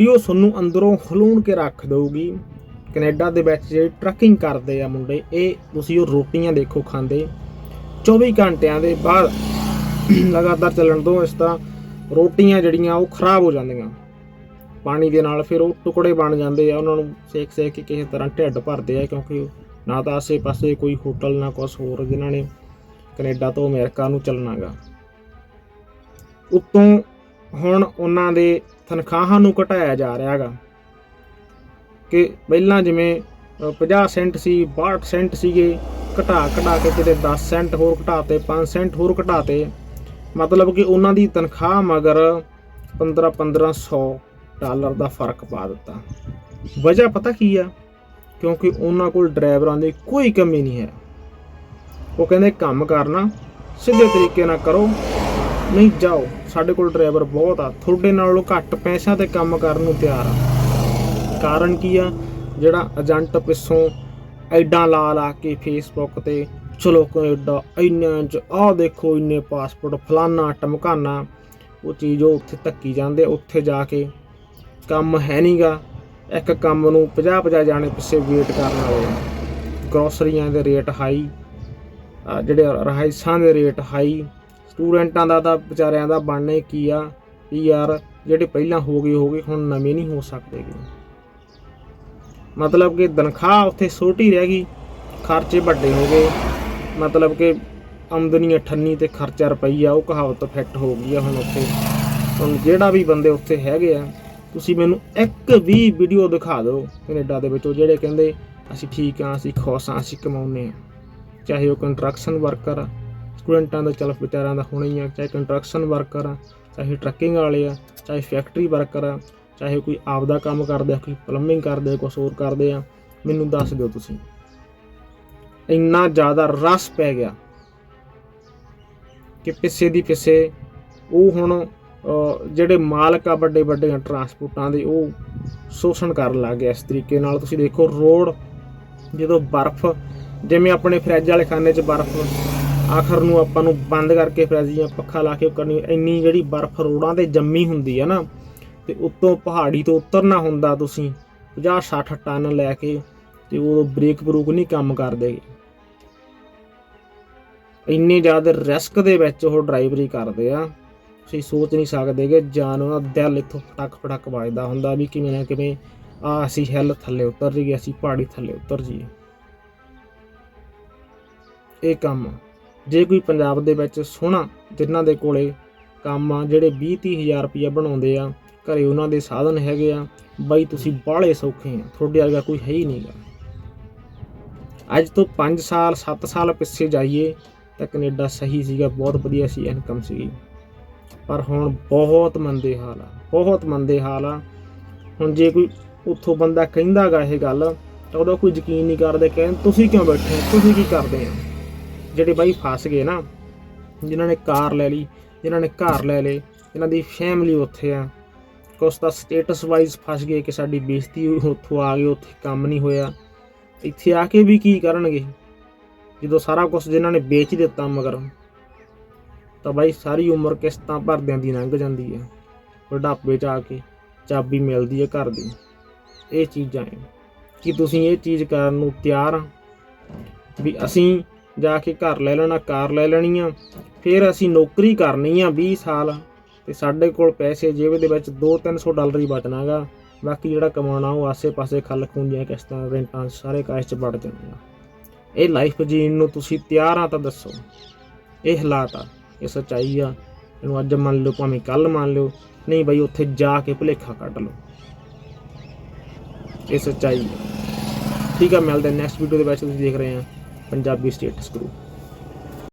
Video ਤੁਹਾਨੂੰ ਅੰਦਰੋਂ ਹਲੂਣ ਕੇ ਰੱਖ ਦਊਗੀ। ਕੈਨੇਡਾ ਦੇ ਵਿੱਚ ਜਿਹੜੇ ਟਰੱਕਿੰਗ ਕਰਦੇ ਆ ਮੁੰਡੇ, ਇਹ ਤੁਸੀਂ ਉਹ ਰੋਟੀਆਂ ਦੇਖੋ ਖਾਂਦੇ। 24 ਘੰਟਿਆਂ ਦੇ ਬਾਅਦ ਲਗਾਤਾਰ ਚੱਲਣ ਤੋਂ ਇਸ ਤਰ੍ਹਾਂ ਰੋਟੀਆਂ ਜਿਹੜੀਆਂ ਉਹ ਖਰਾਬ ਹੋ ਜਾਂਦੀਆਂ। ਪਾਣੀ ਦੇ ਨਾਲ ਫਿਰ ਉਹ ਟੁਕੜੇ ਬਣ ਜਾਂਦੇ ਆ, ਉਹਨਾਂ ਨੂੰ ਸੇਕ ਸੇਕ ਕੇ ਕਿਸੇ ਤਰ੍ਹਾਂ ਢਿੱਡ ਭਰਦੇ ਆ, ਕਿਉਂਕਿ ਨਾ ਤਾਂ ਆਸੇ-ਪਾਸੇ ਕੋਈ ਹੋਟਲ ਨਾ ਕੁਛ ਹੋਰ ਜਿਨ੍ਹਾਂ ਨੇ ਕੈਨੇਡਾ ਤੋਂ ਅਮਰੀਕਾ ਨੂੰ ਚੱਲਣਾਗਾ। ਉਤੋਂ ਹੁਣ ਉਹਨਾਂ ਦੇ ਤਨਖਾਹਾਂ ਨੂੰ ਘਟਾਇਆ ਜਾ ਰਿਹਾ ਹੈਗਾ। ਕਿ ਪਹਿਲਾਂ ਜਿਵੇਂ ਅ, 50 ਸੈਂਟ ਸੀ 62 ਸੈਂਟ ਸੀਗੇ ਘਟਾ ਘਟਾ ਕੇ ਕਿਤੇ 10 ਸੈਂਟ ਹੋਰ ਘਟਾਤੇ 5 ਸੈਂਟ ਹੋਰ ਘਟਾਤੇ। ਮਤਲਬ ਕਿ ਉਹਨਾਂ ਦੀ ਤਨਖਾਹ ਮਗਰ 15 1500 ਡਾਲਰ ਦਾ ਫ਼ਰਕ ਪਾ ਦਿੱਤਾ। ਵਜ੍ਹਾ ਪਤਾ ਕੀ ਆ? ਕਿਉਂਕਿ ਉਹਨਾਂ ਕੋਲ ਡਰਾਈਵਰਾਂ ਦੀ ਕੋਈ ਕਮੀ ਨਹੀਂ ਹੈ। ਉਹ ਕਹਿੰਦੇ ਕੰਮ ਕਰਨਾ ਸਿੱਧੇ ਤਰੀਕੇ ਨਾਲ ਕਰੋ ਨਹੀਂ, ਜਾਓ। ਸਾਡੇ ਕੋਲ ਡਰਾਈਵਰ ਬਹੁਤ ਆ। ਤੁਹਾਡੇ ਨਾਲੋਂ ਘੱਟ ਪੈਸਿਆਂ ਤੇ ਕੰਮ ਕਰਨ ਨੂੰ ਤਿਆਰ ਆ। ਕਾਰਨ ਕੀ ਆ? ਜਿਹੜਾ ਏਜੰਟ ਪਿੱਛੋਂ ਐਡਾਂ ਲਾ ਲਾ ਕੇ ਫੇਸਬੁੱਕ ਤੇ, ਚਲੋ ਕੈਨੇਡਾ, ਇੰਨਾ ਚ ਆਹ ਦੇਖੋ ਇੰਨੇ ਪਾਸਪੋਰਟ, ਫਲਾਨਾ ਟਮਕਾਨਾ ਉਹ ਚੀਜ਼ ਉਹ ਉੱਥੇ ਧੱਕੀ ਜਾਂਦੇ ਉੱਥੇ ਜਾ ਕੇ ਕੰਮ ਹੈ ਨਹੀਂਗਾ ਇੱਕ ਕੰਮ ਨੂੰ 50 50 ਜਾਣੇ ਪਿੱਛੇ ਵੇਟ ਕਰਨ ਵਾਲੇ ਗਰੋਸਰੀਆਂ ਦੇ ਰੇਟ ਹਾਈ ਜਿਹੜੇ ਰਹਾਇਸ਼ਾਂ ਦੇ ਰੇਟ ਹਾਈ ਸਟੂਡੈਂਟਾਂ ਦਾ ਤਾਂ ਵਿਚਾਰਿਆਂ ਦਾ ਬਣਨਾ ਹੀ ਕੀ ਆ ਵੀ ਯਾਰ ਜਿਹੜੇ ਪਹਿਲਾਂ ਹੋ ਗਏ ਹੋ ਗਏ, ਹੁਣ ਨਵੇਂ ਨਹੀਂ ਹੋ ਸਕਦੇਗੇ ਮਤਲਬ ਕਿ ਤਨਖਾਹ ਉੱਥੇ ਛੋਟੀ ਰਹਿ ਗਈ, ਖਰਚੇ ਵੱਡੇ ਹੋ ਗਏ। ਮਤਲਬ ਕਿ ਆਮਦਨੀ 98 ਤੇ ਖਰਚਾ ਰੁਪਈਆ ਉਹ ਕਹਾਵਤ ਫਿੱਟ ਹੋ ਗਈ ਆ ਹੁਣ ਉੱਥੇ। ਹੁਣ ਜਿਹੜਾ ਵੀ ਬੰਦੇ ਉੱਥੇ ਹੈਗੇ ਆ, ਤੁਸੀਂ ਮੈਨੂੰ ਇੱਕ ਵੀ ਵੀਡੀਓ ਦਿਖਾ ਦਿਓ ਕੈਨੇਡਾ ਦੇ ਵਿੱਚ, ਉਹ ਜਿਹੜੇ ਕਹਿੰਦੇ, ਅਸੀਂ ਠੀਕ ਆ, ਅਸੀਂ ਖੁਸ਼ ਆ, ਅਸੀਂ ਕਮਾਉਂਦੇ ਆ। ਚਾਹੇ ਉਹ ਕੰਸਟਰਕਸ਼ਨ ਵਰਕਰ ਆ ਸਟੂਡੈਂਟਾਂ ਦਾ ਚਲ ਵਿਚਾਰਿਆਂ ਦਾ ਹੋਣਾ ਹੀ ਆ, ਚਾਹੇ ਕੰਸਟਰਕਸ਼ਨ ਵਰਕਰ ਆ, ਚਾਹੇ ਟਰੱਕਿੰਗ ਵਾਲੇ ਆ, ਚਾਹੇ ਫੈਕਟਰੀ ਵਰਕਰ ਆ, ਚਾਹੇ ਕੋਈ ਆਪਦਾ ਕੰਮ ਕਰਦੇ ਆ, ਕੋਈ ਪਲੰਬਿੰਗ ਕਰਦੇ ਆ, ਕੁਛ ਹੋਰ ਕਰਦੇ ਆ, ਮੈਨੂੰ ਦੱਸ ਦਿਓ ਤੁਸੀਂ। ਇੰਨਾ ਜ਼ਿਆਦਾ ਰਸ ਪੈ ਗਿਆ ਕਿ ਪਿੱਛੇ ਦੀ ਪਿੱਛੇ ਉਹ ਹੁਣ ਜਿਹੜੇ ਮਾਲਕ ਆ ਵੱਡੇ ਵੱਡੇ ਟਰਾਂਸਪੋਰਟਾਂ ਦੇ, ਉਹ ਸ਼ੋਸ਼ਣ ਕਰਨ ਲੱਗ ਗਿਆ ਇਸ ਤਰੀਕੇ ਨਾਲ। ਤੁਸੀਂ ਦੇਖੋ ਰੋਡ ਜਦੋਂ ਬਰਫ਼, ਜਿਵੇਂ ਆਪਣੇ ਫਰਿੱਜ ਵਾਲੇ ਖਾਨੇ 'ਚ ਬਰਫ਼ ਆਖਰ ਨੂੰ ਆਪਾਂ ਨੂੰ ਬੰਦ ਕਰਕੇ ਫਰਿੱਜ ਜਾਂ ਪੱਖਾ ਲਾ ਕੇ ਕਰਨੀ, ਇੰਨੀ ਜਿਹੜੀ ਬਰਫ਼ ਰੋਡਾਂ ਤੇ ਜੰਮੀ ਹੁੰਦੀ ਆ ਨਾ, ਤੇ ਉੱਤੋਂ ਪਹਾੜੀ ਤੋਂ ਉਤਰਨਾ ਹੁੰਦਾ ਤੁਸੀਂ 50 60 ਟਨ ਲੈ ਕੇ, ਤੇ ਉਹ ਬ੍ਰੇਕ ਬਰੂਕ ਨਹੀਂ ਕੰਮ ਕਰਦੇ। ਇੰਨੇ ਜ਼ਿਆਦਾ ਰਿਸਕ ਦੇ ਵਿੱਚ ਉਹ ਡਰਾਈਵਰੀ ਕਰਦੇ ਆ। ਤੁਸੀਂ ਸੋਚ ਨਹੀਂ ਸਕਦੇ ਕਿ ਜਾਨ ਉਹਦਾ ਦਿਲ ਇੱਥੋਂ ਫਟਕ ਫਟਕ ਵੱਜਦਾ ਹੁੰਦਾ ਵੀ ਕਿਵੇਂ ਨਾ ਕਿਵੇਂ ਆ ਅਸੀਂ ਹਿੱਲ ਥੱਲੇ ਉਤਰ ਜਾਈਏ, ਅਸੀਂ ਪਹਾੜੀ ਥੱਲੇ ਉਤਰ ਜਾਈਏ। ਇਹ ਕੰਮ ਜੇ ਕੋਈ ਪੰਜਾਬ ਦੇ ਵਿੱਚ ਸੋਹਣਾ ਜਿਨ੍ਹਾਂ ਦੇ ਕੋਲੇ ਕੰਮ ਆ, ਜਿਹੜੇ 20 30 ਹਜ਼ਾਰ ਰੁਪਇਆ ਬਣਾਉਂਦੇ ਆ, ਘਰੇ ਉਹਨਾਂ ਦੇ ਸਾਧਨ ਹੈਗੇ ਆ, ਬਾਈ ਤੁਸੀਂ ਬਾਹਲੇ ਸੌਖੇ ਆ। ਤੁਹਾਡੇ ਵਰਗਾ ਕੋਈ ਹੈ ਹੀ ਨਹੀਂਗਾ ਅੱਜ ਤੋਂ 5 ਸਾਲ 7 ਸਾਲ ਪਿੱਛੇ ਜਾਈਏ ਤਾਂ ਕੈਨੇਡਾ ਸਹੀ ਸੀਗਾ, ਬਹੁਤ ਵਧੀਆ ਸੀ ਇਨਕਮ ਸੀਗੀ। ਪਰ ਹੁਣ ਬਹੁਤ ਮੰਦੇ ਹਾਲ ਆ, ਬਹੁਤ ਮੰਦੇ ਹਾਲ ਆ। ਹੁਣ ਜੇ ਕੋਈ ਉੱਥੋਂ ਬੰਦਾ ਕਹਿੰਦਾਗਾ ਇਹ ਗੱਲ, ਤਾਂ ਉਹਦਾ ਕੋਈ ਯਕੀਨ ਨਹੀਂ ਕਰਦੇ ਕਹਿੰਦੇ ਤੁਸੀਂ ਕਿਉਂ ਬੈਠੇ ਹੋ? ਤੁਸੀਂ ਕੀ ਕਰਦੇ ਆ? ਜਿਹੜੇ ਬਾਈ ਫਸ ਗਏ ਨਾ, ਜਿਨ੍ਹਾਂ ਨੇ ਕਾਰ ਲੈ ਲਈ, ਜਿਨ੍ਹਾਂ ਨੇ ਘਰ ਲੈ ਲਏ ਇਹਨਾਂ ਦੀ ਫੈਮਿਲੀ ਉੱਥੇ ਆ, ਕੁਛ ਤਾਂ ਸਟੇਟਸ ਵਾਈਜ਼ ਫਸ ਗਏ ਕਿ ਸਾਡੀ ਬੇਇੱਜ਼ਤੀ ਹੋਈ ਉੱਥੋਂ ਆ ਗਏ ਉੱਥੇ ਕੰਮ ਨਹੀਂ ਹੋਇਆ। ਇੱਥੇ ਆ ਕੇ ਵੀ ਕੀ ਕਰਨਗੇ? ਜਦੋਂ ਸਾਰਾ ਕੁਝ ਜਿਨ੍ਹਾਂ ਨੇ ਵੇਚ ਦਿੱਤਾ ਮਗਰ, ਤਾਂ ਬਾਈ ਸਾਰੀ ਉਮਰ ਕਿਸ਼ਤਾਂ ਭਰਦਿਆਂ ਦੀ ਲੰਘ ਜਾਂਦੀ ਹੈ ਬੁਢਾਪੇ 'ਚ ਆ ਕੇ ਚਾਬੀ ਮਿਲਦੀ ਹੈ ਘਰ ਦੀ। ਇਹ ਚੀਜ਼ਾਂ ਹੈ ਕਿ ਤੁਸੀਂ ਇਹ ਚੀਜ਼ ਕਰਨ ਨੂੰ ਤਿਆਰ ਆ? ਵੀ ਅਸੀਂ ਜਾ ਕੇ ਘਰ ਲੈ ਲੈਣਾ, ਕਾਰ ਲੈ ਲੈਣੀ ਆ। ਫਿਰ ਅਸੀਂ ਨੌਕਰੀ ਕਰਨੀ ਆ 20 ਸਾਲ। ਤੇ ਸਾਡੇ ਕੋਲ ਪੈਸੇ ਜੇਬ ਦੇ ਵਿੱਚ 2-300 ਡਾਲਰ ਹੀ ਬਚਣਾਗਾ। ਬਾਕੀ ਜਿਹੜਾ ਕਮਾਉਣਾ ਉਹ ਆਸੇ-ਪਾਸੇ ਖੱਲ ਖੂੰਜੀਆਂ ਕਿਸ਼ਤਾਂ, ਰੈਂਟਾਂ, ਸਾਰੇ ਕਾਸ਼ 'ਚ ਵੜ ਜਾਂਦੀਆਂ ਇਹ ਲਾਈਫ ਜੀਣ ਨੂੰ ਤੁਸੀਂ ਤਿਆਰ ਆ ਤਾਂ ਦੱਸੋ। ਇਹ ਹਾਲਾਤ ਆ, ਇਹ ਸੱਚਾਈ ਆ। ਇਹਨੂੰ ਅੱਜ ਮੰਨ ਲਓ, ਭਾਵੇਂ ਕੱਲ ਮੰਨ ਲਓ। ਨਹੀਂ ਬਈ, ਉੱਥੇ ਜਾ ਕੇ ਭੁਲੇਖਾ ਕੱਢ ਲਓ। ਇਹ ਸੱਚਾਈ ਆ। ਠੀਕ ਆ, ਮਿਲਦੇ ਨੈਕਸਟ ਵੀਡੀਓ ਦੇ ਵਿੱਚ, ਤੁਸੀਂ ਦੇਖ ਰਹੇ ਆ। Punjabi status group